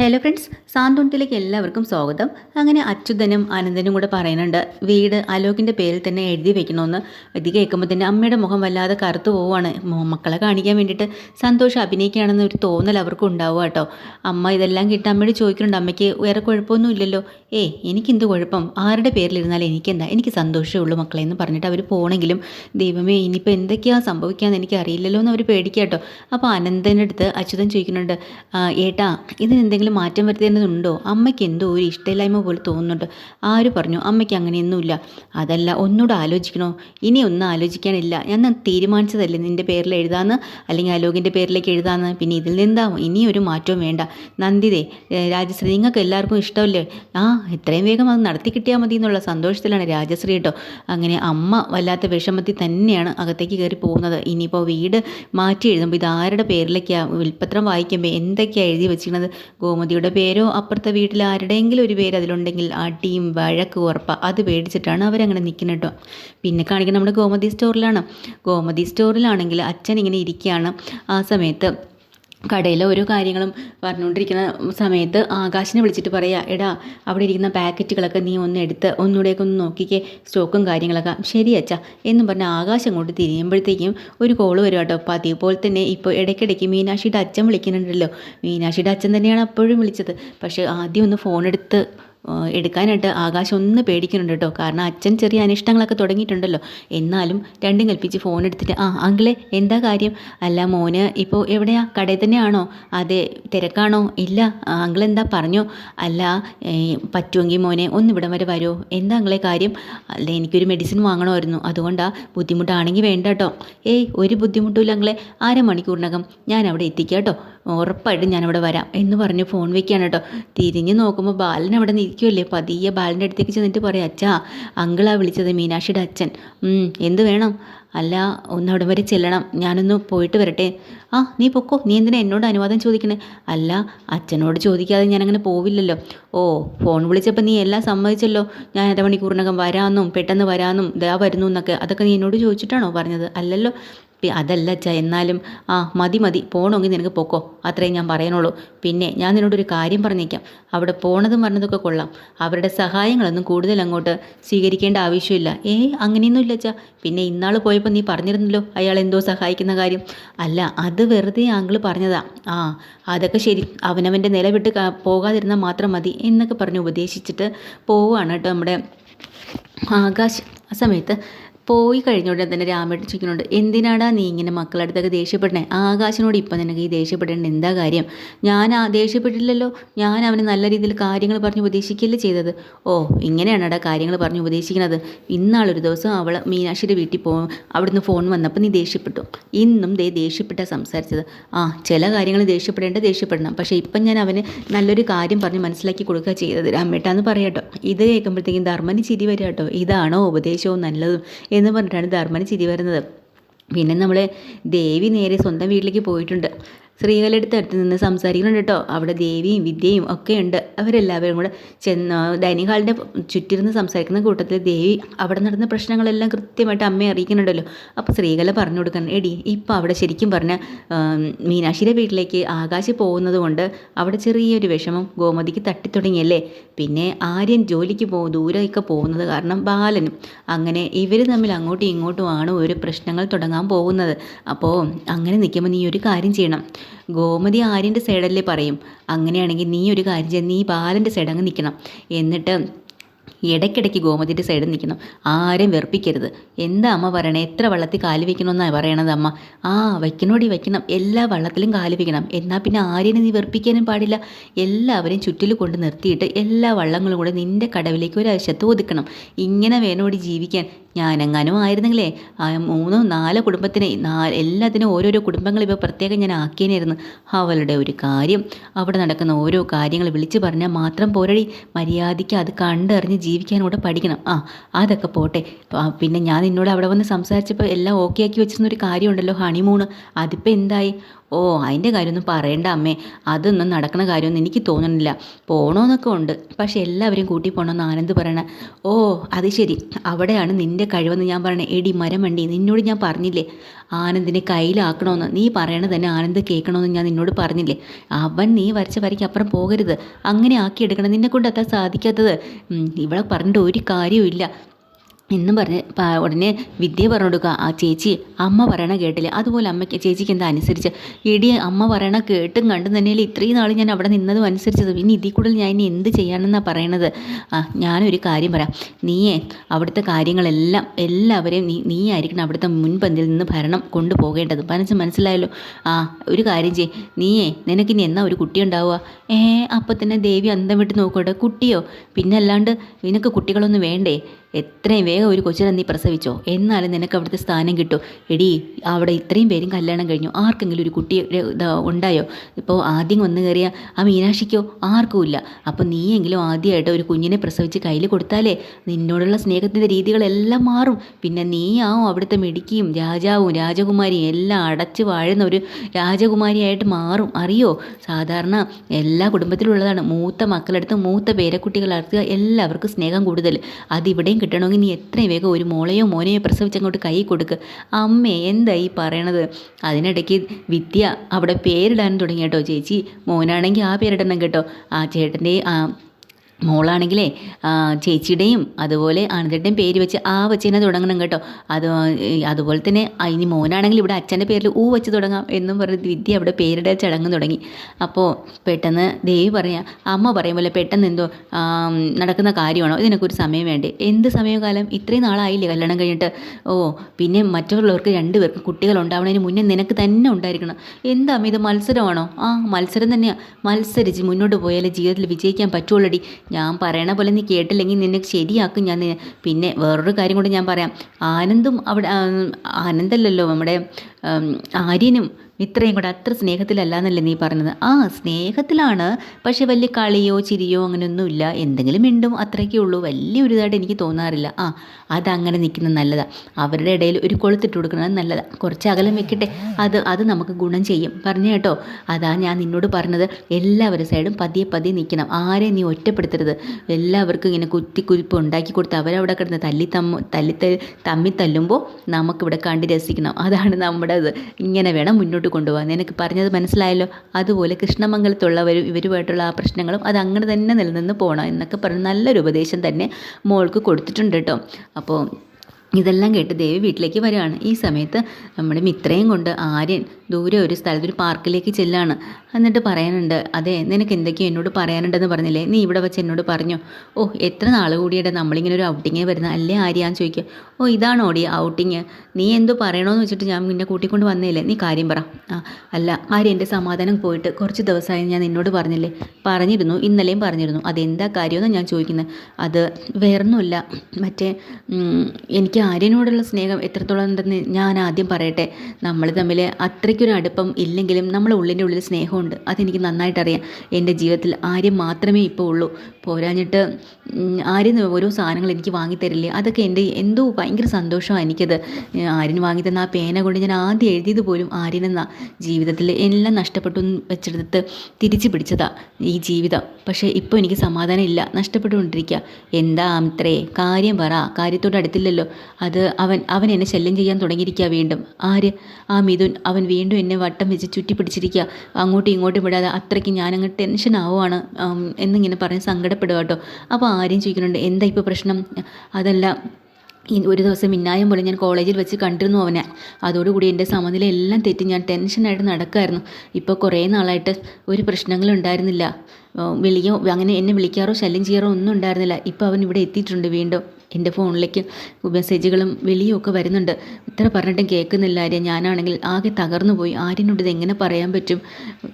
Hello friends സാന്ത്വനത്തിലേക്ക് എല്ലാവർക്കും സ്വാഗതം. അങ്ങനെ അച്യുതനും അനന്തനും കൂടെ പറയുന്നുണ്ട് വീട് അലോകിന്റെ പേരിൽ തന്നെ എഴുതി വെക്കണമെന്ന് ഇത് കേൾക്കുമ്പോൾ തന്നെ അമ്മയുടെ മുഖം വല്ലാതെ കറുത്തു പോവുകയാണ്. മക്കളെ കാണിക്കാൻ വേണ്ടിയിട്ട് സന്തോഷം അഭിനയിക്കുകയാണെന്ന് ഒരു തോന്നൽ അവർക്കും ഉണ്ടാവുക കേട്ടോ. അമ്മ ഇതെല്ലാം കിട്ടി അമ്മയോട് ചോദിക്കുന്നുണ്ട് അമ്മയ്ക്ക് വേറെ കുഴപ്പമൊന്നും ഇല്ലല്ലോ ഏ എനിക്കെന്ത് കുഴപ്പം? ആരുടെ പേരിലിരുന്നാലും എനിക്കെന്താ? എനിക്ക് സന്തോഷമേ ഉള്ളൂ മക്കളെ എന്ന് പറഞ്ഞിട്ട് അവർ പോകണമെങ്കിലും ദൈവമേ ഇനിയിപ്പോൾ എന്തൊക്കെയാണ് സംഭവിക്കാമെന്ന് എനിക്ക് അറിയില്ലല്ലോ എന്ന് അവർ പേടിക്കാട്ടോ അപ്പോൾ അനന്തന്റെ അടുത്ത് അച്യുതൻ ചോദിക്കുന്നുണ്ട് "ആ, ഏട്ടാ ഇതിനെന്തെങ്കിലും മാറ്റം വരുത്തേണ്ടതുണ്ടോ? അമ്മയ്ക്ക് എന്തോ ഒരു ഇഷ്ടമില്ലായ്മ പോലെ തോന്നുന്നുണ്ട്. ആര് പറഞ്ഞു അമ്മയ്ക്ക് അങ്ങനെയൊന്നുമില്ല. അതല്ല ഒന്നുകൂടെ ആലോചിക്കണോ? ഇനി ഒന്നും ആലോചിക്കാനില്ല. ഞാൻ തീരുമാനിച്ചതല്ലേ നിന്റെ പേരിൽ എഴുതാന്ന്? അല്ലെങ്കിൽ അലോകിന്റെ പേരിലേക്ക് എഴുതാന്ന്? പിന്നെ ഇതിൽ നിന്നാവും ഇനിയൊരു മാറ്റവും വേണ്ട. നന്ദിതേ രാജശ്രീ നിങ്ങൾക്ക് എല്ലാവർക്കും ഇഷ്ടമല്ലേ? ആ എത്രയും വേഗം അത് നടത്തി കിട്ടിയാൽ മതി എന്നുള്ള സന്തോഷത്തിലാണ് രാജശ്രീ കേട്ടോ അങ്ങനെ അമ്മ വല്ലാത്ത വിഷമത്തിൽ തന്നെയാണ് അകത്തേക്ക് കയറി പോകുന്നത്. ഇനിയിപ്പോൾ വീട് മാറ്റി എഴുതുമ്പോൾ ഇത് ആരുടെ പേരിലേക്കാണ് വിൽപ്പത്രം വായിക്കുമ്പോൾ എന്തൊക്കെയാണ് എഴുതി വെച്ചിരുന്നത് ഗോമതിയുടെ പേരോ അപ്പുറത്തെ വീട്ടിൽ ആരുടെയെങ്കിലും ഒരു പേര് അതിലുണ്ടെങ്കിൽ അടിയും വഴക്ക് ഉറപ്പ. അത് പേടിച്ചിട്ടാണ് അവരങ്ങനെ നിൽക്കുന്നത് കേട്ടോ പിന്നെ കാണിക്കുന്നത് നമ്മുടെ ഗോമതി സ്റ്റോറിലാണ്. ഗോമതി സ്റ്റോറിലാണെങ്കിൽ അച്ഛൻ ഇങ്ങനെ ഇരിക്കുകയാണ്. ആ സമയത്ത് കടയിലെ ഓരോ കാര്യങ്ങളും പറഞ്ഞുകൊണ്ടിരിക്കുന്ന സമയത്ത് ആകാശിനെ വിളിച്ചിട്ട് പറയാ എടാ അവിടെ ഇരിക്കുന്ന പാക്കറ്റുകളൊക്കെ നീ ഒന്ന് എടുത്ത് ഒന്നുകൂടെയൊക്കെ ഒന്ന് നോക്കിക്കേ സ്റ്റോക്കും കാര്യങ്ങളൊക്കെ. ശരി അച്ഛാ എന്നും പറഞ്ഞ് ആകാശം കൊണ്ട് തിരിയുമ്പോഴത്തേക്കും ഒരു കോൾ വരും കേട്ടോ. അപ്പോൾ അതേപോലെ തന്നെ ഇപ്പോൾ ഇടയ്ക്കിടയ്ക്ക് മീനാക്ഷിയുടെ അച്ഛൻ വിളിക്കുന്നുണ്ടല്ലോ. മീനാക്ഷിയുടെ അച്ഛൻ തന്നെയാണ് അപ്പോഴും വിളിച്ചത്. പക്ഷേ ആദ്യം ഒന്ന് ഫോൺ എടുത്ത് എടുക്കാനായിട്ട് ആകാശം ഒന്ന് പേടിക്കുന്നുണ്ട് കേട്ടോ. കാരണം അച്ഛൻ ചെറിയ അനിഷ്ടങ്ങളൊക്കെ തുടങ്ങിയിട്ടുണ്ടല്ലോ. എന്നാലും രണ്ടും കൽപ്പിച്ച് ഫോൺ എടുത്തിട്ട് ആ അങ്കിളെ എന്താ കാര്യം? അല്ല മോന് ഇപ്പോൾ എവിടെയാ? കടയിൽ തന്നെയാണോ? അതെ തിരക്കാണോ? ഇല്ല അങ്കിൾ എന്താ പറഞ്ഞോ? അല്ല പറ്റുമെങ്കിൽ മോനെ ഒന്ന് ഇവിടം വരെ വരുമോ എന്താ അങ്കിളെ കാര്യം? അല്ല എനിക്കൊരു മെഡിസിൻ വാങ്ങണമായിരുന്നു. അതുകൊണ്ടാ ബുദ്ധിമുട്ടാണെങ്കിൽ വേണ്ട കേട്ടോ. ഏയ് ഒരു ബുദ്ധിമുട്ടുമില്ല അങ്കിളെ. അരമണിക്കൂറിനകം ഞാൻ അവിടെ എത്തിക്കാം കേട്ടോ. ഉറപ്പായിട്ടും ഞാനവിടെ വരാം എന്ന് പറഞ്ഞ് ഫോൺ വെക്കുകയാണ് കേട്ടോ. തിരിഞ്ഞ് നോക്കുമ്പോൾ ബാലൻ അവിടെ നിൽക്കുമല്ലേ പതിയെ ബാലന്റെ അടുത്തേക്ക് ചെന്നിട്ട് പറയാം അച്ഛാ അങ്കിളാ വിളിച്ചത് മീനാക്ഷിയുടെ അച്ഛൻ. "ഉം, എന്ത് വേണം? അല്ല ഒന്ന് അവിടെ വരെ ചെല്ലണം. ഞാനൊന്ന് പോയിട്ട് വരട്ടെ. ആ നീ പൊക്കോ. നീ എന്തിനാ എന്നോട് അനുവാദം ചോദിക്കണേ? അല്ല അച്ഛനോട് ചോദിക്കാതെ ഞാനങ്ങനെ പോവില്ലല്ലോ. ഓ ഫോൺ വിളിച്ചപ്പോൾ നീ എല്ലാം സമ്മതിച്ചല്ലോ. ഞാൻ അരമണിക്കൂറിനകം വരാമെന്നും പെട്ടെന്ന് വരാമെന്നും ഇതാ വരുന്നു എന്നൊക്കെ. അതൊക്കെ നീ എന്നോട് ചോദിച്ചിട്ടാണോ പറഞ്ഞത്? അല്ലല്ലോ. അതല്ല അച്ഛ എന്നാലും ആ മതി മതി പോകണമെങ്കിൽ നിനക്ക് പൊക്കോ അത്രയും ഞാൻ പറയാനുള്ളൂ. പിന്നെ ഞാൻ നിന്നോടൊരു കാര്യം പറഞ്ഞേക്കാം. അവിടെ പോണതും പറഞ്ഞതൊക്കെ കൊള്ളാം. അവരുടെ സഹായങ്ങളൊന്നും കൂടുതൽ അങ്ങോട്ട് സ്വീകരിക്കേണ്ട ആവശ്യമില്ല. ഏ അങ്ങനെയൊന്നും ഇല്ല അച്ഛാ. പിന്നെ ഇന്നാൾ പോയപ്പോൾ നീ പറഞ്ഞിരുന്നല്ലോ അയാൾ എന്തോ സഹായിക്കുന്ന കാര്യം. അല്ല അത് വെറുതെ ആങ്കിൾ പറഞ്ഞതാ. ആ അതൊക്കെ ശരി. അവനവന്റെ നില വിട്ട് പോകാതിരുന്നാൽ മാത്രം മതി എന്നൊക്കെ പറഞ്ഞ് ഉപദേശിച്ചിട്ട് പോവുകയാണ് കേട്ടോ നമ്മുടെ ആകാശ്. ആ സമയത്ത് പോയി കഴിഞ്ഞ ഉടനെ തന്നെ രാമേട്ടൻ ചോദിക്കുന്നുണ്ട് എന്തിനാടാ നീ ഇങ്ങനെ മക്കളടുത്തൊക്കെ ദേഷ്യപ്പെടണേ ആകാശിനോട് ഇപ്പം നിനക്ക് ഈ ദേഷ്യപ്പെടേണ്ട എന്താ കാര്യം? ഞാൻ ആ ദേഷ്യപ്പെട്ടില്ലല്ലോ? ഞാൻ അവന് നല്ല രീതിയിൽ കാര്യങ്ങൾ പറഞ്ഞ് ഉപദേശിക്കല്ലേ ചെയ്തത്? ഓ ഇങ്ങനെയാണടാ കാര്യങ്ങൾ പറഞ്ഞ് ഉപദേശിക്കുന്നത് ഇന്നാളൊരു ദിവസം അവൾ മീനാക്ഷിയുടെ വീട്ടിൽ പോകും അവിടുന്ന് ഫോൺ വന്നപ്പോൾ നീ ദേഷ്യപ്പെട്ടു. ഇന്നും ദേ ദേഷ്യപ്പെട്ടാ സംസാരിച്ചത്. ആ ചില കാര്യങ്ങൾ ദേഷ്യപ്പെടേണ്ട ദേഷ്യപ്പെടണം. പക്ഷേ ഇപ്പം ഞാൻ അവന് നല്ലൊരു കാര്യം പറഞ്ഞ് മനസ്സിലാക്കി കൊടുക്കുക ചെയ്തത്. രാമേട്ടാന്ന് പറയാട്ടോ. ഇത് കേൾക്കുമ്പോഴത്തേക്കും ധർമ്മന് ചിരി വരാട്ടോ. ഇതാണോ ഉപദേശവും നല്ലതും? എന്ന് പറഞ്ഞിട്ടാണ് ധർമ്മന് ചിരി വരുന്നത്. പിന്നെ നമ്മൾ ദേവി നേരെ സ്വന്തം വീട്ടിലേക്ക് പോയിട്ടുണ്ട്. ശ്രീകലടുത്ത് അടുത്ത് നിന്ന് സംസാരിക്കുന്നുണ്ട് കേട്ടോ. അവിടെ ദേവിയും വിദ്യയും ഒക്കെ ഉണ്ട്. അവരെല്ലാവരും കൂടെ ചെന്ന് ഡൈനിങ് ഹാളിന്റെ ചുറ്റിരുന്ന് സംസാരിക്കുന്ന കൂട്ടത്തിൽ ദേവി അവിടെ നടന്ന പ്രശ്നങ്ങളെല്ലാം കൃത്യമായിട്ട് അമ്മയെ അറിയിക്കുന്നുണ്ടല്ലോ. അപ്പോൾ ശ്രീകല പറഞ്ഞു കൊടുക്കണം എടി ഇപ്പം അവിടെ ശരിക്കും പറഞ്ഞ മീനാക്ഷിയുടെ വീട്ടിലേക്ക് ആകാശ് പോകുന്നത് കൊണ്ട് അവിടെ ചെറിയൊരു വിഷമം ഗോമതിക്ക് തട്ടിത്തുടങ്ങിയല്ലേ? പിന്നെ ആര്യൻ ജോലിക്ക് പോ ദൂരമൊക്കെ പോകുന്നത് കാരണം ബാലനും. അങ്ങനെ ഇവർ തമ്മിൽ അങ്ങോട്ടും ഇങ്ങോട്ടുമാണ് ഒരു പ്രശ്നങ്ങൾ തുടങ്ങാൻ പോകുന്നത്. അപ്പോൾ അങ്ങനെ നിൽക്കുമ്പോൾ നീ ഒരു കാര്യം ചെയ്യണം. ഗോമതി ആര്യന്റെ സൈഡല്ലേ പറയും. അങ്ങനെയാണെങ്കിൽ നീ ഒരു കാര്യം ചെയ്യ നീ ബാലന്റെ സൈഡ് അങ്ങ് നിൽക്കണം. എന്നിട്ട് ഇടയ്ക്കിടയ്ക്ക് ഗോമതിന്റെ സൈഡിൽ നിൽക്കണം ആരും വെറുപ്പിക്കരുത്. എന്താ അമ്മ പറയണേ? എത്ര വള്ളത്തിൽ കാൽ വെക്കണമെന്നാണ് പറയണത് അമ്മ? ആ വയ്ക്കണോടി വയ്ക്കണം എല്ലാ വള്ളത്തിലും കാൽ വെക്കണം. എന്നാൽ പിന്നെ ആരെയും നീ വെറുപ്പിക്കാനും പാടില്ല. എല്ലാവരെയും ചുറ്റിൽ കൊണ്ട് നിർത്തിയിട്ട് എല്ലാ വള്ളങ്ങളും കൂടെ നിന്റെ കടവിലേക്ക് ഒരു ആവശ്യത്ത് ഒതുക്കണം. ഇങ്ങനെ വേണോടി ജീവിക്കാൻ. ഞാനെങ്ങാനും ആയിരുന്നെങ്കിലേ ആ മൂന്നോ നാലോ കുടുംബത്തിനെ നാ എല്ലാത്തിനും ഓരോരോ കുടുംബങ്ങൾ ഇപ്പോൾ പ്രത്യേകം ഞാൻ ആക്കിയനായിരുന്നു. അവളുടെ ഒരു കാര്യം അവിടെ നടക്കുന്ന ഓരോ കാര്യങ്ങൾ വിളിച്ചു പറഞ്ഞാൽ മാത്രം പോരടി. മര്യാദയ്ക്ക് അത് കണ്ടറിഞ്ഞ് ജീവിക്കാൻ കൂടെ പഠിക്കണം. ആ അതൊക്കെ പോട്ടെ. പിന്നെ ഞാൻ നിന്നോട് അവിടെ വന്ന് സംസാരിച്ചപ്പോൾ എല്ലാം ഓക്കെ ആക്കി വെച്ചിരുന്ന ഒരു കാര്യമുണ്ടല്ലോ ഹണിമൂണ്. അതിപ്പോൾ എന്തായി? ഓ അതിന്റെ കാര്യമൊന്നും പറയണ്ട അമ്മേ. അതൊന്നും നടക്കണ കാര്യമൊന്നും എനിക്ക് തോന്നുന്നില്ല പോകണമെന്നൊക്കെ ഉണ്ട്. പക്ഷെ എല്ലാവരും കൂട്ടി പോകണമെന്ന് ആനന്ദ് പറയണ ഓ അത് ശരി. അവിടെയാണ് നിന്റെ കഴിവെന്ന് ഞാൻ പറയണേ. എടി മരം വണ്ടി നിന്നോട് ഞാൻ പറഞ്ഞില്ലേ? ആനന്ദിനെ കയ്യിലാക്കണമെന്ന് നീ പറയണത് തന്നെ ആനന്ദ് കേൾക്കണമെന്ന് ഞാൻ നിന്നോട് പറഞ്ഞില്ലേ? അവൻ നീ വരച്ച വരയ്ക്ക് അപ്പുറം പോകരുത്. അങ്ങനെ ആക്കിയെടുക്കണം. നിന്നെ കൊണ്ട് സാധിക്കാത്തത്. ഇവിടെ പറഞ്ഞിട്ട് ഒരു കാര്യവും എന്നും പറഞ്ഞ് ഉടനെ വിദ്യ പറഞ്ഞു കൊടുക്കുക ആ ചേച്ചി അമ്മ പറയണ കേട്ടില്ലേ? അതുപോലെ അമ്മയ്ക്ക് ചേച്ചിക്ക് എന്താ അനുസരിച്ച്? ഇടി അമ്മ പറയണ കേട്ടും കണ്ടും തന്നെയല്ലേ ഇത്രയും നാൾ ഞാൻ അവിടെ നിന്നതും അനുസരിച്ചത്. ഇനി ഇതിൽ കൂടുതൽ ഞാൻ ഇനി എന്ത് ചെയ്യാനെന്നാണ് പറയണത്? ആ ഞാനൊരു കാര്യം പറയാം. നീയേ അവിടുത്തെ കാര്യങ്ങളെല്ലാം എല്ലാവരെയും നീ നീ ആയിരിക്കണം അവിടുത്തെ മുൻപന്തിൽ നിന്ന് ഭരണം കൊണ്ടുപോകേണ്ടത്. മനസ്സ് മനസ്സിലായല്ലോ? ആ ഒരു കാര്യം ചെയ് നീയേ നിനക്കിനി എന്നാ ഒരു കുട്ടി ഉണ്ടാവുക? ഏ അപ്പം തന്നെ ദേവി അന്തം വിട്ട് നോക്കട്ടെ. കുട്ടിയോ? പിന്നെ അല്ലാണ്ട് നിനക്ക് കുട്ടികളൊന്നും വേണ്ടേ? എത്രയും വേഗം ഒരു കൊച്ചിനെ നീ പ്രസവിച്ചോ? എന്നാലും നിനക്ക് അവിടുത്തെ സ്ഥാനം കിട്ടും? എടി അവിടെ ഇത്രയും പേരും കല്യാണം കഴിഞ്ഞു. ആർക്കെങ്കിലും ഒരു കുട്ടി ഉണ്ടായോ? ഇപ്പോൾ ആദ്യം വന്നു കയറിയ ആ മീനാക്ഷിക്കോ? ആർക്കുമില്ല അപ്പോൾ നീയെങ്കിലും ആദ്യമായിട്ട് ഒരു കുഞ്ഞിനെ പ്രസവിച്ച് കയ്യിൽ കൊടുത്താലേ നിന്നോടുള്ള സ്നേഹത്തിന്റെ രീതികളെല്ലാം മാറും. പിന്നെ നീയാവും അവിടുത്തെ മിടുക്കിയും രാജാവും രാജകുമാരിയും എല്ലാം അടച്ചു വാഴുന്ന ഒരു രാജകുമാരിയായിട്ട് മാറും. അറിയോ? സാധാരണ എല്ലാ കുടുംബത്തിലുള്ളതാണ്. മൂത്ത മക്കളെടുത്ത് മൂത്ത പേരക്കുട്ടികളെടുത്ത് എല്ലാവർക്കും സ്നേഹം കൂടുതൽ. അതിവിടെയും കിട്ടണമെങ്കിൽ നീ എത്രയും വേഗം ഒരു മോളെയോ മോനെയോ പ്രസവിച്ചങ്ങോട്ട് കൈ കൊടുക്ക്. അമ്മേ എന്താ ഈ പറയണത്? അതിനിടയ്ക്ക് വിദ്യ അവിടെ പേരിടാൻ തുടങ്ങി കേട്ടോ ചേച്ചി. മോനാണെങ്കിൽ ആ പേരിടണം കേട്ടോ. ആ ചേട്ടന്റെ ആ മോളാണെങ്കിലേ ചേച്ചിയുടെയും അതുപോലെ അനന്തയുടെയും പേര് വെച്ച് ആ വെച്ച് തന്നെ തുടങ്ങണം കേട്ടോ. അത് അതുപോലെ തന്നെ ഇനി മോനാണെങ്കിൽ ഇവിടെ അച്ഛന്റെ പേരിൽ ഊ വെച്ച് തുടങ്ങാം എന്നും പറഞ്ഞ് വിദ്യ അവിടെ പേരുടെ ചടങ്ങ് തുടങ്ങി. അപ്പോൾ പെട്ടെന്ന് ദേവി പറയാം അമ്മ പറയും പോലെ പെട്ടെന്ന് എന്തോ നടക്കുന്ന കാര്യമാണോ? ഇതിനൊക്കെ ഒരു സമയം വേണ്ടേ? എന്ത് സമയകാലം? ഇത്രയും നാളായില്ലേ കല്യാണം കഴിഞ്ഞിട്ട്? ഓ പിന്നെ മറ്റുള്ളവർക്ക് രണ്ടുപേർക്കും കുട്ടികൾ ഉണ്ടാവണതിന് മുന്നേ നിനക്ക് തന്നെ ഉണ്ടായിരിക്കണം. എന്താ ഇത് മത്സരമാണോ? ആ മത്സരം തന്നെയാണ് മത്സരിച്ച് മുന്നോട്ട് പോയാലേ ജീവിതത്തിൽ വിജയിക്കാൻ പറ്റുള്ളടി. ഞാൻ പറയണ പോലെ നീ കേട്ടില്ലെങ്കിൽ നിന്നെ ശരിയാക്കും ഞാൻ പിന്നെ വേറൊരു കാര്യം കൂടി ഞാൻ പറയാം. ആനന്ദും അവിടെ ആനന്ദല്ലല്ലോ നമ്മുടെ ആര്യനും ഇത്രയും കൂടെ അത്ര സ്നേഹത്തിലല്ലാന്നല്ലേ നീ പറഞ്ഞത്? ആ സ്നേഹത്തിലാണ്. പക്ഷെ വലിയ കളിയോ ചിരിയോ അങ്ങനെയൊന്നുമില്ല. എന്തെങ്കിലും മിണ്ടും അത്രയ്ക്കേ ഉള്ളൂ. വലിയൊരു ഇതായിട്ട് എനിക്ക് തോന്നാറില്ല. ആ അതങ്ങനെ നിൽക്കുന്നത് നല്ലതാണ് അവരുടെ ഇടയിൽ ഒരു കൊളുത്തിട്ട് കൊടുക്കുന്നത് നല്ലതാണ് കുറച്ച് അകലം വെക്കട്ടെ. അത് അത് നമുക്ക് ഗുണം ചെയ്യും. പറഞ്ഞു കേട്ടോ? അതാ ഞാൻ നിന്നോട് പറഞ്ഞത്. എല്ലാവരുടെ സൈഡും പതിയെ പതിയെ നിൽക്കണം. ആരെയും നീ ഒറ്റപ്പെടുത്തരുത്. എല്ലാവർക്കും ഇങ്ങനെ കുത്തിക്കുരിപ്പ് ഉണ്ടാക്കി കൊടുത്ത് അവരവിടെ കിടന്ന് തല്ലി തമ്മ തല്ലി തമ്മി തല്ലുമ്പോൾ നമുക്കിവിടെ കണ്ട് രസിക്കണം. അതാണ് നമ്മുടെ ഇങ്ങനെ വേണം മുന്നോട്ട് കൊണ്ടുപോകാൻ. നിനക്ക് പറഞ്ഞത് മനസ്സിലായല്ലോ? അതുപോലെ കൃഷ്ണമംഗലത്തുള്ളവരും ഇവരുമായിട്ടുള്ള ആ പ്രശ്നങ്ങളും അത് അങ്ങനെ തന്നെ നിലനിന്ന് പോകണം എന്നൊക്കെ പറഞ്ഞ് നല്ലൊരു ഉപദേശം തന്നെ മോൾക്ക് കൊടുത്തിട്ടുണ്ട് കേട്ടോ. അപ്പോൾ ഇതെല്ലാം കേട്ട് ദേവി വീട്ടിലേക്ക് വരികയാണ്. ഈ സമയത്ത് നമ്മുടെ മിത്രയും കൊണ്ട് ആര്യൻ ദൂരെ ഒരു സ്ഥലത്ത് ഒരു പാർക്കിലേക്ക് ചെല്ലാണ്. എന്നിട്ട് പറയാനുണ്ട് അതെ നിനക്ക് എന്തൊക്കെയോ എന്നോട് പറയാനുണ്ടെന്ന് പറഞ്ഞില്ലേ? നീ ഇവിടെ വെച്ച് എന്നോട് പറഞ്ഞു? ഓ എത്ര നാൾ കൂടിയുടെ നമ്മളിങ്ങനെ ഒരു ഔട്ടിങ്ങേ വരുന്ന? അല്ലേ ആര്യാന്ന് ചോദിക്കുക ഓ ഇതാണ് ഓടി ഔട്ടിങ് നീ എന്തോ പറയണമെന്ന് വെച്ചിട്ട് ഞാൻ നിന്നെ കൂട്ടിക്കൊണ്ട് വന്നേലേ നീ കാര്യം പറ. അല്ല ആര്യ എന്റെ സമാധാനം പോയിട്ട് കുറച്ച് ദിവസമായി ഞാൻ നിന്നോട് പറഞ്ഞില്ലേ? പറഞ്ഞിരുന്നു ഇന്നലെയും പറഞ്ഞിരുന്നു. അതെന്താ കാര്യമെന്ന് ഞാൻ ചോദിക്കുന്നത് അത് വേറൊന്നുമില്ല. മറ്റേ ഉം, എനിക്ക് ആര്യനോടുള്ള സ്നേഹം എത്രത്തോളം ഉണ്ടെന്ന് ഞാൻ ആദ്യം പറയട്ടെ. നമ്മൾ തമ്മിൽ അത്രയ്ക്കൊരു അടുപ്പം ഇല്ലെങ്കിലും നമ്മളെ ഉള്ളിന്റെ ഉള്ളിൽ സ്നേഹമുണ്ട്. അതെനിക്ക് നന്നായിട്ടറിയാം എന്റെ ജീവിതത്തിൽ ആര്യം മാത്രമേ ഇപ്പോൾ ഉള്ളൂ. പോരാഞ്ഞിട്ട് ആര്യൻ ഓരോ സാധനങ്ങൾ എനിക്ക് വാങ്ങിത്തരില്ലേ? അതൊക്കെ എന്റെ എന്തോ ഭയങ്കര സന്തോഷമാണ് എനിക്കത്. ആര്യൻ വാങ്ങിത്തന്ന ആ പേന കൊണ്ട് ഞാൻ ആദ്യം എഴുതിയത് പോലും ആര്യനെന്നാ ജീവിതത്തിൽ എല്ലാം നഷ്ടപ്പെട്ടു വെച്ചെടുത്ത് തിരിച്ചു പിടിച്ചതാ ഈ ജീവിതം. പക്ഷേ ഇപ്പോൾ എനിക്ക് സമാധാനം ഇല്ല. നഷ്ടപ്പെട്ടുകൊണ്ടിരിക്കുക. എന്താ അത്രേ കാര്യം പറ. കാര്യത്തോട് അടുത്തില്ലല്ലോ. അത് അവൻ അവൻ എന്നെ ശല്യം ചെയ്യാൻ തുടങ്ങിയിരിക്കുക വീണ്ടും. ആര്? ആ മിഥുൻ അവൻ വീണ്ടും എന്നെ വട്ടം വെച്ച് ചുറ്റി പിടിച്ചിരിക്കുക അങ്ങോട്ടും ഇങ്ങോട്ടും വിടാതെ അത്രയ്ക്ക് ഞാനങ്ങ് ടെൻഷൻ ആവുകയാണ് എന്നിങ്ങനെ പറഞ്ഞ് സങ്കടപ്പെടുക കേട്ടോ അപ്പോൾ ആരെയും ചോദിക്കുന്നുണ്ട് എന്താ ഇപ്പോൾ പ്രശ്നം? അതല്ല ഒരു ദിവസം മിന്നായം പോലെ ഞാൻ കോളേജിൽ വെച്ച് കണ്ടിരുന്നു അവനെ. അതോടുകൂടി എന്റെ സമനില എല്ലാം തെറ്റി ഞാൻ ടെൻഷനായിട്ട് നടക്കായിരുന്നു. ഇപ്പോൾ കുറേ നാളായിട്ട് ഒരു പ്രശ്നങ്ങളും ഉണ്ടായിരുന്നില്ല. ആ, വിളിയോ അങ്ങനെ എന്നെ വിളിക്കാറോ ശല്യം ചെയ്യാറോ ഒന്നും ഉണ്ടായിരുന്നില്ല. ഇപ്പോൾ അവൻ ഇവിടെ എത്തിയിട്ടുണ്ട് വീണ്ടും. എന്റെ ഫോണിലേക്ക് മെസ്സേജുകളും വിളിയും വരുന്നുണ്ട്. ഇത്ര പറഞ്ഞിട്ടും കേൾക്കുന്നില്ല ആര്യ. ഞാനാണെങ്കിൽ ആകെ തകർന്നു പോയി. ആര്യനോട് ഇത് എങ്ങനെ പറയാൻ പറ്റും?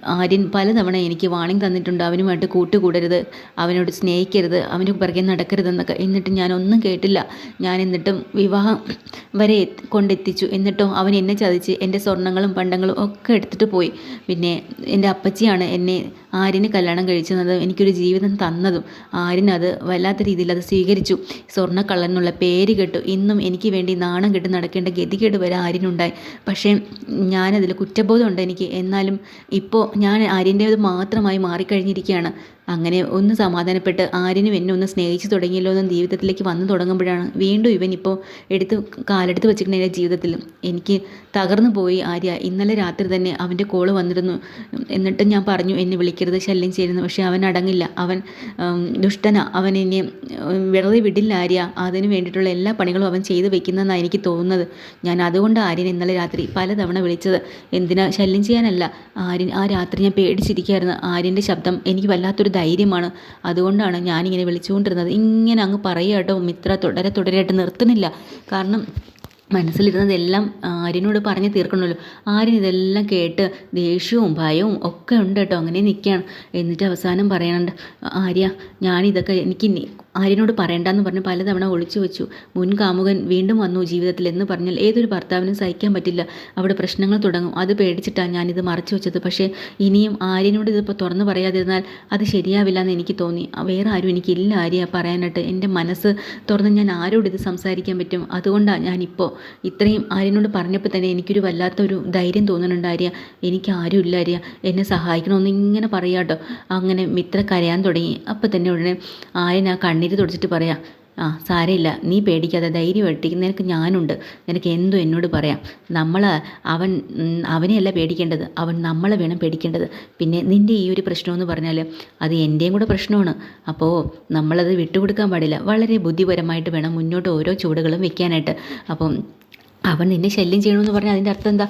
ആര്യൻ പലതവണ എനിക്ക് വാണിംഗ് തന്നിട്ടുണ്ട്. അവനുമായിട്ട് കൂട്ടുകൂടരുത്. അവനോട് സ്നേഹിക്കരുത്. അവന് പിറകെ നടക്കരുതെന്നൊക്കെ. എന്നിട്ട് ഞാൻ ഒന്നും കേട്ടില്ല. ഞാൻ എന്നിട്ടും വിവാഹം വരെ കൊണ്ടെത്തിച്ചു. എന്നിട്ടോ അവൻ എന്നെ ചതിച്ച് എന്റെ സ്വർണങ്ങളും പണ്ടങ്ങളും ഒക്കെ എടുത്തിട്ട് പോയി. പിന്നെ എന്റെ അപ്പച്ചിയാണ് എന്നെ ആര്യന് കല്യാണം കഴിച്ചതും. എനിക്കൊരു ജീവിതം തന്നതും ആര്യൻ അത് വല്ലാത്ത രീതിയിൽ അത് സ്വീകരിച്ചു. സ്വർണ സ്വർണക്കള്ളൻ എന്നുള്ള പേര് കേട്ടു. ഇന്നും എനിക്ക് വേണ്ടി നാണം കെട്ട് നടക്കേണ്ട ഗതികേട് വരെ ആര്യനുണ്ടായി. പക്ഷേ ഞാനതിൽ കുറ്റബോധമുണ്ട് എനിക്ക്. എന്നാലും ഇപ്പോൾ ഞാൻ ആര്യന്റേത് മാത്രമായി മാറിക്കഴിഞ്ഞിരിക്കുകയാണ്. അങ്ങനെ ഒന്ന് സമാധാനപ്പെട്ട് ആര്യനും എന്നെ ഒന്ന് സ്നേഹിച്ചു തുടങ്ങിയല്ലോ എന്ന് ജീവിതത്തിലേക്ക് വന്നു തുടങ്ങുമ്പോഴാണ് വീണ്ടും ഇവൻ ഇപ്പോൾ എടുത്ത് കാലെടുത്ത് വെച്ചിട്ടുണ്ട് എന്റെ ജീവിതത്തിൽ. എനിക്ക് തകർന്നു പോയി ആര്യ. ഇന്നലെ രാത്രി തന്നെ അവന്റെ കോൾ വന്നിരുന്നു. എന്നിട്ട് ഞാൻ പറഞ്ഞു എന്നെ വിളിക്കരുത് ശല്യം ചെയ്യുന്നു പക്ഷേ അവൻ അടങ്ങില്ല. അവൻ ദുഷ്ടന. അവൻ എന്നെ വെറുതെ വിടില്ല ആര്യ. അതിന് വേണ്ടിയിട്ടുള്ള എല്ലാ പണികളും അവൻ ചെയ്തു വെക്കുന്നതെന്നാണ് എനിക്ക് തോന്നുന്നത്. ഞാൻ അതുകൊണ്ട് ആര്യൻ ഇന്നലെ രാത്രി പലതവണ വിളിച്ചത്. എന്തിനാ ശല്യം ചെയ്യാനല്ല? ആര്യൻ ആ രാത്രി ഞാൻ പേടിച്ചിരിക്കുകയായിരുന്നു. ആര്യന്റെ ശബ്ദം എനിക്ക് വല്ലാത്തൊരു ധൈര്യമാണ്. അതുകൊണ്ടാണ് ഞാനിങ്ങനെ വിളിച്ചുകൊണ്ടിരുന്നത്. ഇങ്ങനെ അങ്ങ് പറയുക കേട്ടോ മിത്ര തുടരെ തുടരെയായിട്ട് നിർത്തുന്നില്ല. കാരണം മനസ്സിലിരുന്നതെല്ലാം ആര്യനോട് പറഞ്ഞ് തീർക്കണമല്ലോ. ആര്യൻ ഇതെല്ലാം കേട്ട് ദേഷ്യവും ഭയവും ഒക്കെ ഉണ്ട് കേട്ടോ. അങ്ങനെ നിൽക്കുകയാണ്. എന്നിട്ട് അവസാനം പറയാനുണ്ട് ആര്യ ഞാനിതൊക്കെ എനിക്ക് ആര്യനോട് പറയണ്ടെന്ന് പറഞ്ഞ് പലതവണ ഒളിച്ചു വെച്ചു. മുൻ കാമുകൻ വീണ്ടും വന്നു ജീവിതത്തിൽ എന്ന് പറഞ്ഞാൽ ഏതൊരു ഭർത്താവിനും സഹിക്കാൻ പറ്റില്ല. അവിടെ പ്രശ്നങ്ങൾ തുടങ്ങും. അത് പേടിച്ചിട്ടാണ് ഞാനിത് മറച്ചു വെച്ചത്. പക്ഷേ ഇനിയും ആര്യനോട് ഇതിപ്പോൾ തുറന്നു പറയാതിരുന്നാൽ അത് ശരിയാവില്ല എന്ന് എനിക്ക് തോന്നി. വേറെ ആരും എനിക്കില്ല ആര്യ പറയാനായിട്ട്. എന്റെ മനസ്സ് തുറന്ന് ഞാൻ ആരോട് ഇത് സംസാരിക്കാൻ പറ്റും? അതുകൊണ്ടാണ് ഞാനിപ്പോൾ ഇത്രയും ആര്യനോട് പറഞ്ഞപ്പോൾ തന്നെ എനിക്കൊരു വല്ലാത്തൊരു ധൈര്യം തോന്നുന്നുണ്ട് ആര്യ. എനിക്ക് ആരും ഇല്ല ആര്യ. എന്നെ സഹായിക്കണമെന്ന് ഇങ്ങനെ പറയാട്ടോ. അങ്ങനെ മിത്ര കരയാൻ തുടങ്ങി. അപ്പോൾ തന്നെ ഉടനെ ആര്യൻ ആ കണ്ണീര് തുടച്ചിട്ട് പറയാം ആ സാരമില്ല നീ പേടിക്കാതെ ധൈര്യമായിട്ട് നിനക്ക് ഞാനുണ്ട്. നിനക്ക് എന്തോ എന്നോട് പറയാം. നമ്മൾ അവൻ അവനെയല്ല പേടിക്കേണ്ടത്. അവൻ നമ്മളെ വേണം പേടിക്കേണ്ടത്. പിന്നെ നിന്റെ ഈ ഒരു പ്രശ്നമെന്ന് പറഞ്ഞാൽ അത് എന്റെയും കൂടെ പ്രശ്നമാണ്. അപ്പോൾ നമ്മളത് വിട്ടുകൊടുക്കാൻ പാടില്ല. വളരെ ബുദ്ധിപരമായിട്ട് വേണം മുന്നോട്ട് ഓരോ ചുവടുകളും വെക്കാനായിട്ട്. അപ്പം അവൻ നിന്നെ ശല്യം ചെയ്യണമെന്ന് പറഞ്ഞാൽ അതിന്റെ അർത്ഥം എന്താ?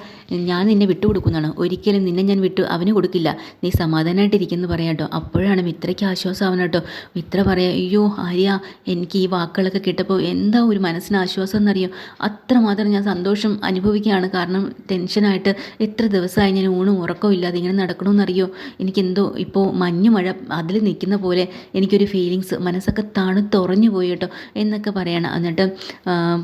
ഞാൻ നിന്നെ വിട്ടുകൊടുക്കുന്നതാണ് ഒരിക്കലും നിന്നെ ഞാൻ വിട്ടു അവന് കൊടുക്കില്ല. നീ സമാധാനമായിട്ടിരിക്കുന്നു പറയാം കേട്ടോ. അപ്പോഴാണ് മിത്രയ്ക്ക് ആശ്വാസമാവണം കേട്ടോ. മിത്ര പറയാം അയ്യോ ആര്യ എനിക്ക് ഈ വാക്കുകളൊക്കെ കിട്ടപ്പോൾ എന്താ ഒരു മനസ്സിന് ആശ്വാസം എന്നറിയോ? അത്രമാത്രം ഞാൻ സന്തോഷം അനുഭവിക്കുകയാണ്. കാരണം ടെൻഷനായിട്ട് എത്ര ദിവസമായി ഞാൻ ഊണും ഉറക്കവും ഇല്ലാതെ ഇങ്ങനെ നടക്കണമെന്നറിയോ എനിക്കെന്തോ ഇപ്പോൾ മഞ്ഞ് മഴ അതിൽ നിൽക്കുന്ന പോലെ എനിക്കൊരു ഫീലിങ്സ് മനസ്സൊക്കെ തണുത്തുറഞ്ഞു പോയി കേട്ടോ എന്നൊക്കെ പറയണം. എന്നിട്ട്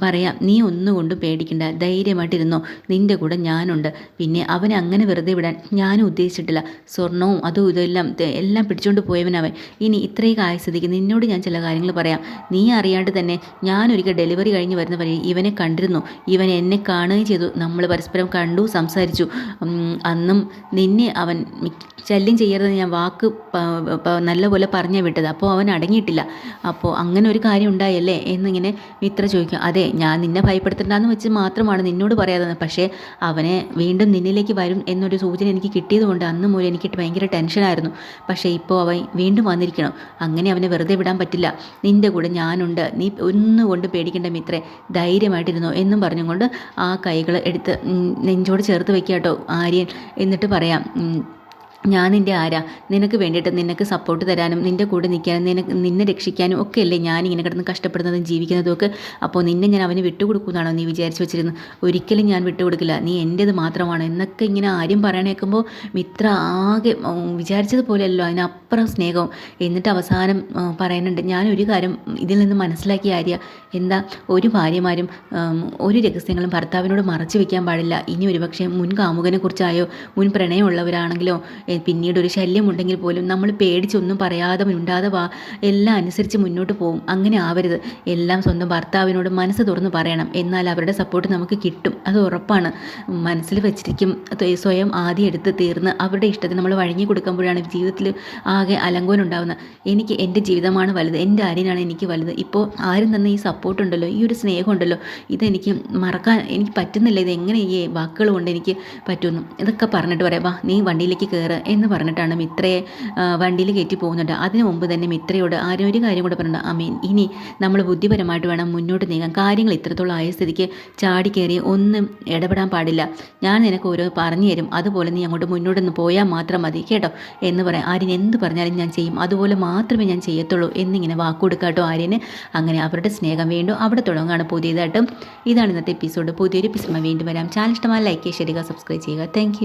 പറയാം നീ ഒന്നുകൊണ്ടും പേടിക്കണ്ട. പേടിക്കണ്ട ധൈര്യമായിട്ടിരുന്നോ. നിന്റെ കൂടെ ഞാനുണ്ട്. പിന്നെ അവനെ അങ്ങനെ വെറുതെ വിടാൻ ഞാനും ഉദ്ദേശിച്ചിട്ടില്ല. സ്വർണവും അതും ഇതെല്ലാം എല്ലാം പിടിച്ചുകൊണ്ട് പോയവനവൻ ഇനി ഇത്രയും ആയസ്ഥിതിക്ക് നിന്നോട് ഞാൻ ചില കാര്യങ്ങൾ പറയാം. നീ അറിയാണ്ട് തന്നെ ഞാനൊരിക്കൽ ഡെലിവറി കഴിഞ്ഞ് വരുന്ന വഴി ഇവനെ കണ്ടിരുന്നു. ഇവൻ എന്നെ കാണുകയും ചെയ്തു. നമ്മൾ പരസ്പരം കണ്ടു സംസാരിച്ചു. അന്നും നിന്നെ അവൻ ശല്യം ചെയ്യരുതെന്ന് ഞാൻ വാക്ക് നല്ലപോലെ പറഞ്ഞു വിട്ടത്. അപ്പോൾ അവൻ അടങ്ങിയിട്ടില്ല. അപ്പോൾ അങ്ങനെ ഒരു കാര്യം ഉണ്ടായല്ലേ? എന്നിങ്ങനെ മിത്ര ചോദിക്കും. അതെ ഞാൻ നിന്നെ ഭയപ്പെടുത്തണ്ടെന്ന് വെച്ച് മാത്രമാണ് നിന്നോട് പറയാതെ പക്ഷേ അവനെ വീണ്ടും നിന്നിലേക്ക് വരും എന്നൊരു സൂചന എനിക്ക് കിട്ടിയതുകൊണ്ട് അന്ന് മുതൽ എനിക്ക് ഭയങ്കര ടെൻഷനായിരുന്നു പക്ഷേ ഇപ്പോൾ അവൻ വീണ്ടും വന്നിരിക്കണം. അങ്ങനെ അവനെ വെറുതെ വിടാൻ പറ്റില്ല. നിന്റെ കൂടെ ഞാനുണ്ട്. നീ ഒന്നും ഒന്നുകൊണ്ട് പേടിക്കേണ്ട മിത്രേ. ധൈര്യമായിട്ടിരുന്നോ എന്നും പറഞ്ഞുകൊണ്ട് ആ കൈകൾ എടുത്ത് നെഞ്ചോട് ചേർത്ത് വെക്കുക കേട്ടോ ആര്യൻ എന്നിട്ട് പറയാം. ഞാൻ നിന്റെ ആരാ? നിനക്ക് വേണ്ടിയിട്ട് നിനക്ക് സപ്പോർട്ട് തരാനും നിന്റെ കൂടെ നിൽക്കാനും നിനക്ക് നിന്നെ രക്ഷിക്കാനും ഒക്കെ അല്ലേ ഞാൻ ഇങ്ങനെ കിടന്ന് കഷ്ടപ്പെടുന്നതും ജീവിക്കുന്നതും ഒക്കെ. അപ്പോൾ നിന്നെ ഞാൻ അവന് വിട്ടുകൊടുക്കുമെന്നാണോ നീ വിചാരിച്ചു വെച്ചിരുന്നു ഒരിക്കലും ഞാൻ വിട്ടുകൊടുക്കില്ല. നീ എന്റേത് മാത്രമാണ്. എന്നൊക്കെ ഇങ്ങനെ ആരും പറയണേക്കുമ്പോൾ മിത്ര ആകെ വിചാരിച്ചതുപോലെയല്ലോ അതിനപ്പുറം സ്നേഹവും. എന്നിട്ട് അവസാനം പറയുന്നുണ്ട് ഞാനൊരു കാര്യം ഇതിൽ നിന്ന് മനസ്സിലാക്കിയ ആര്യ? എന്താ? ഒരു ഭാര്യമാരും ഒരു രഹസ്യങ്ങളും ഭർത്താവിനോട് മറച്ചു വെക്കാൻ പാടില്ല. ഇനി ഒരുപക്ഷെ മുൻ കാമുകനെ കുറിച്ചായോ മുൻ പ്രണയമുള്ളവരാണെങ്കിലോ പിന്നീട് ഒരു ശല്യമുണ്ടെങ്കിൽ പോലും നമ്മൾ പേടിച്ചൊന്നും പറയാതെ മിണ്ടാതെ വാ എല്ലാം അനുസരിച്ച് മുന്നോട്ട് പോകും അങ്ങനെ ആവരുത്. എല്ലാം സ്വന്തം ഭർത്താവിനോട് മനസ്സ് തുറന്ന് പറയണം. എന്നാൽ അവരുടെ സപ്പോർട്ട് നമുക്ക് കിട്ടും. അത് ഉറപ്പാണ്. മനസ്സിൽ വെച്ചിരിക്കും. സ്വയം ആദ്യം എടുത്ത് തീർന്ന് അവരുടെ ഇഷ്ടത്തിന് നമ്മൾ വഴങ്ങി കൊടുക്കുമ്പോഴാണ് ജീവിതത്തിൽ ആകെ അലങ്കോലം ഉണ്ടാകുന്നത് എനിക്ക് എന്റെ ജീവിതമാണ് വലുത്. എന്റെ ആര്യനാണ് എനിക്ക് വലുത്. ഇപ്പോൾ ആരും തന്നെ ഈ സപ്പോർട്ടുണ്ടല്ലോ ഈ ഒരു സ്നേഹമുണ്ടല്ലോ ഇതെനിക്ക് മറക്കാൻ എനിക്ക് പറ്റുന്നില്ല. ഇത് എങ്ങനെ ഈ വാക്കുകൾ കൊണ്ട് എനിക്ക് പറ്റുന്നു ഇതൊക്കെ പറഞ്ഞിട്ട് പറയാം. വാ നീ വണ്ടിയിലേക്ക് കയറ് എന്ന് പറഞ്ഞിട്ടാണ് മിത്രയെ വണ്ടിയിൽ കയറ്റി പോകുന്നുണ്ട് അതിനു മുമ്പ് തന്നെ മിത്രയോട് ആരും ഒരു കാര്യം കൂടെ പറഞ്ഞിട്ടുണ്ട് അമീൻ ഇനി നമ്മൾ ബുദ്ധിപരമായിട്ട് വേണം മുന്നോട്ട് നീങ്ങാൻ. കാര്യങ്ങൾ ഇത്രത്തോളം ആയ സ്ഥിതിക്ക് ചാടിക്കയറി ഒന്നും ഇടപെടാൻ പാടില്ല. ഞാൻ നിനക്ക് ഓരോ പറഞ്ഞു തരും. അതുപോലെ നീ അങ്ങോട്ട് മുന്നോട്ടൊന്ന് പോയാൽ മാത്രം മതി കേട്ടോ? എന്ന് പറയാം. ആര്യൻ എന്ത് പറഞ്ഞാലും ഞാൻ ചെയ്യും. അതുപോലെ മാത്രമേ ഞാൻ ചെയ്യത്തുള്ളൂ എന്നിങ്ങനെ വാക്കുകൊടുക്കാട്ടോ ആര്യന്. അങ്ങനെ അവരുടെ സ്നേഹം വീണ്ടും അവിടെ തുടങ്ങുകയാണ് പുതിയതായിട്ടും. ഇതാണ് ഇന്നത്തെ എപ്പിസോഡ് പുതിയൊരു എപ്പിസോഡ് വീണ്ടും വരാം. ചാനൽ ഇഷ്ടമായ ലൈക്ക് ചെയ്യുക സബ്സ്ക്രൈബ് ചെയ്യുക താങ്ക്